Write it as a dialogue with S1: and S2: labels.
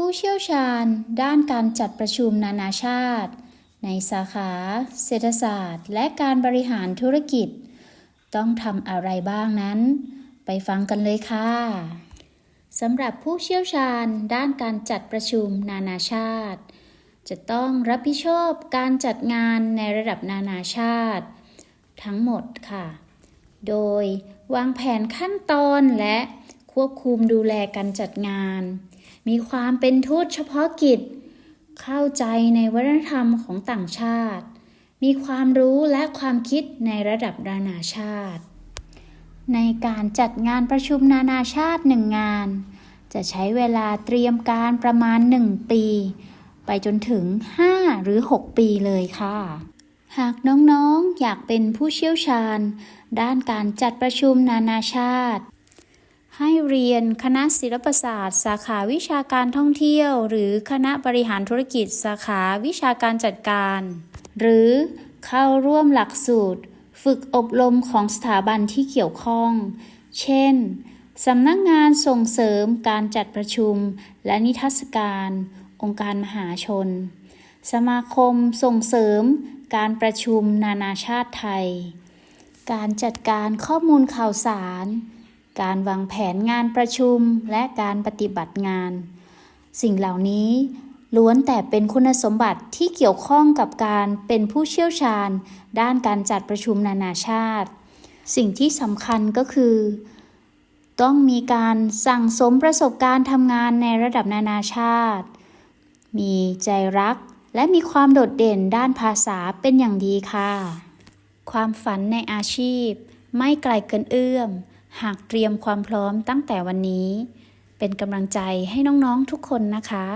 S1: ผู้เชี่ยวชาญด้านการจัดประชุมนานาชาติ ในสาขา เศรษฐศาสตร์ และการบริหารธุรกิจ ต้องทำอะไรบ้างนั้น ไปฟังกันเลยค่ะสำหรับผู้เชี่ยวชาญด้านการจัดประชุมนานาชาติ จะต้องรับผิดชอบการจัดงานในระดับนานาชาติ ทั้งหมดค่ะ โดยวางแผนขั้นตอนและควบคุมดูแลการจัดงาน มีความเป็นทูตเฉพาะกิจ เข้าใจในวัฒนธรรมของต่างชาติ มีความรู้และความคิดในระดับนานาชาติ ในการจัดงานประชุมนานาชาติหนึ่งงาน จะใช้เวลาเตรียมการประมาณ 1 ปี ไปจนถึง 5 หรือ 6 ปีเลยค่ะ หากน้องๆอยากเป็นผู้เชี่ยวชาญ ด้านการจัดประชุมนานาชาติ ให้เรียนคณะศิลปศาสตร์ สาขาวิชาการท่องเที่ยว หรือคณะบริหารธุรกิจ สาขาวิชาการจัดการ หรือเข้าร่วมหลักสูตร ฝึกอบรมของสถาบันที่เกี่ยวข้อง เช่นสำนักงานส่งเสริมการจัดประชุม และนิทรรศการ องค์การมหาชน สมาคมส่งเสริม การประชุมนานาชาติไทย การจัดการข้อมูลข่าวสาร การวางแผนงานประชุมและการปฏิบัติงาน สิ่งเหล่านี้ล้วนแต่เป็นคุณสมบัติที่เกี่ยวข้องกับการเป็นผู้เชี่ยวชาญ ด้านการจัดประชุมนานาชาติ สิ่งที่สำคัญก็คือ ต้องมีการสั่งสมประสบการณ์ทำงานในระดับนานาชาติ มีใจรักและมีความโดดเด่นด้านภาษาเป็นอย่างดีค่ะ ความฝันในอาชีพ ไม่ไกลเกินเอื้อม หากเตรียมความพร้อมตั้งแต่วันนี้ เป็นกำลังใจให้น้องๆทุกคนนะคะ